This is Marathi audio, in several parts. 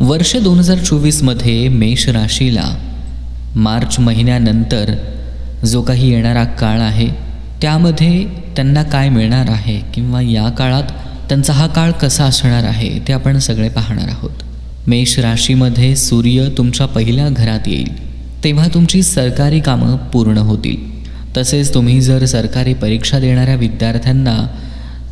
वर्ष दोन हजार चोवीसमध्ये मेष राशीला मार्च महिन्यानंतर जो काही येणारा काळ आहे त्यामध्ये त्यांना काय मिळणार आहे किंवा या काळात त्यांचा हा काळ कसा असणार आहे ते आपण सगळे पाहणार आहोत. मेष राशीमध्ये सूर्य तुमच्या पहिल्या घरात येईल तेव्हा तुमची सरकारी कामं पूर्ण होतील. तसेच तुम्ही जर सरकारी परीक्षा देणाऱ्या विद्यार्थ्यांना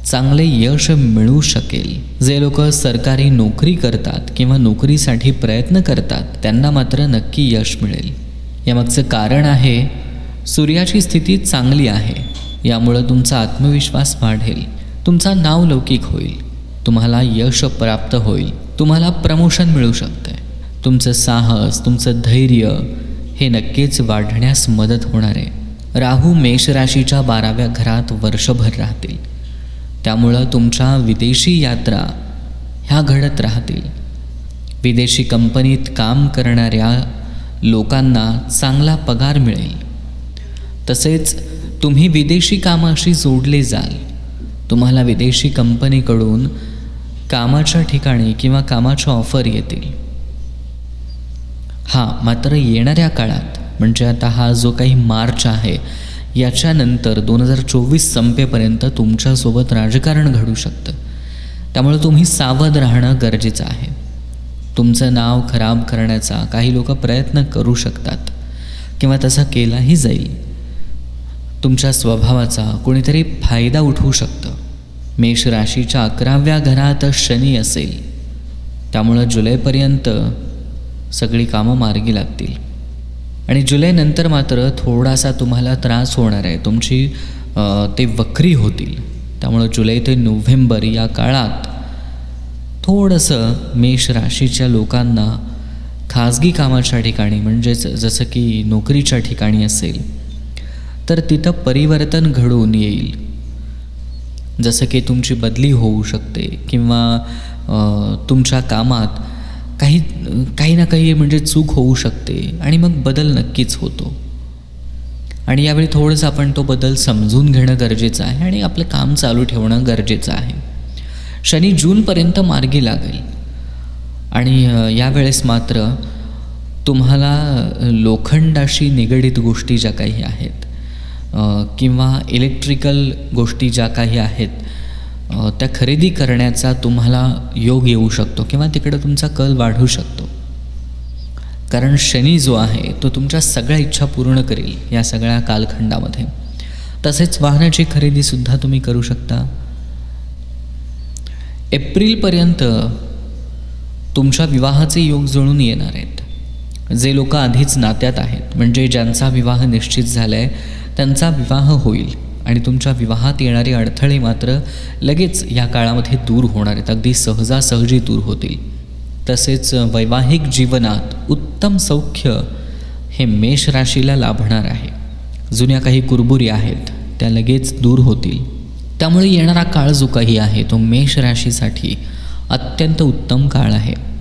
चांगले यश मिळू शकेल. जे लोक सरकारी नोकरी करतात किंवा नोकरीसाठी प्रयत्न करतात त्यांना मात्र नक्की यश मिळेल. यामागचं कारण आहे सूर्याची स्थिती चांगली आहे. यामुळं तुमचा आत्मविश्वास वाढेल. तुमचा नाव लौकिक होईल. तुम्हाला यश प्राप्त होईल. तुम्हाला प्रमोशन मिळू शकते. तुमचं साहस तुमचं धैर्य हे नक्कीच वाढण्यास मदत होणार आहे. राहू मेष राशीच्या बाराव्या घरात वर्षभर राहतील. त्यामुळं तुमच्या विदेशी यात्रा ह्या घडत राहतील. विदेशी कंपनीत काम करणाऱ्या लोकांना चांगला पगार मिळेल. तसेच तुम्ही विदेशी कामाशी जोडले जाल. तुम्हाला विदेशी कंपनीकडून कामाच्या ठिकाणी किंवा कामाच्या ऑफर येतील. हां मात्र येणाऱ्या काळात म्हणजे आता हा जो काही मार्च आहे याच्यानंतर दोन हजार चोवीस संपेपर्यंत तुमच्यासोबत राजकारण घडू शकतं. त्यामुळे तुम्ही सावध राहणं गरजेचं आहे. तुमचं नाव खराब करण्याचा काही लोक प्रयत्न करू शकतात. किंवा तसा केलाही जाईल. तुमच्या स्वभावाचा कोणीतरी फायदा उठवू शकतं. मेष राशीच्या अकराव्या घरात शनी असेल. त्यामुळं जुलैपर्यंत सगळी कामं मार्गी लागतील. आणि जुलैनंतर मात्र थोडासा तुम्हाला त्रास होणार आहे. तुमची ते वक्री होतील. त्यामुळं जुलै ते नोव्हेंबर या काळात थोडंसं मेष राशीच्या लोकांना खाजगी कामाच्या ठिकाणी म्हणजेच जसं की नोकरीच्या ठिकाणी असेल तर तिथं परिवर्तन घडून येईल. जसं की तुमची बदली होऊ शकते किंवा तुमच्या कामात काही काही ना काही म्हणजे चूक होऊ शकते आणि मग बदल नक्कीच होतो. आणि यावेळी थोडंसं आपण तो बदल समजून घेणं गरजेचं आहे आणि आपलं काम चालू ठेवणं गरजेचं आहे. शनी जूनपर्यंत मार्गी लागेल. आणि यावेळेस मात्र तुम्हाला लोखंडाशी निगडीत गोष्टी ज्या काही आहेत किंवा इलेक्ट्रिकल गोष्टी ज्या काही आहेत त्या खरेदी करण्याचा तुम्हाला योग येऊ शकतो किंवा तिकडं तुमचा कल वाढू शकतो. कारण शनी जो आहे तो तुमच्या सगळ्या इच्छा पूर्ण करेल या सगळ्या कालखंडामध्ये. तसेच वाहनाची खरेदीसुद्धा तुम्ही करू शकता. एप्रिलपर्यंत तुमच्या विवाहाचे योग जुळून येणार आहेत. जे लोक आधीच नात्यात आहेत म्हणजे ज्यांचा विवाह निश्चित झाला आहे त्यांचा विवाह होईल. आणि तुमच्या विवाहात येणारे अडथळे मात्र लगेच या काळामध्ये दूर होणार आहेत. अगदी सहजासहजी दूर होतील. तसेच वैवाहिक जीवनात उत्तम सौख्य हे मेष राशीला लाभणार आहे. जुन्या काही कुरबुरी आहेत त्या लगेच दूर होतील. त्यामुळे येणारा काळ जो काही आहे तो मेष राशीसाठी अत्यंत उत्तम काळ आहे.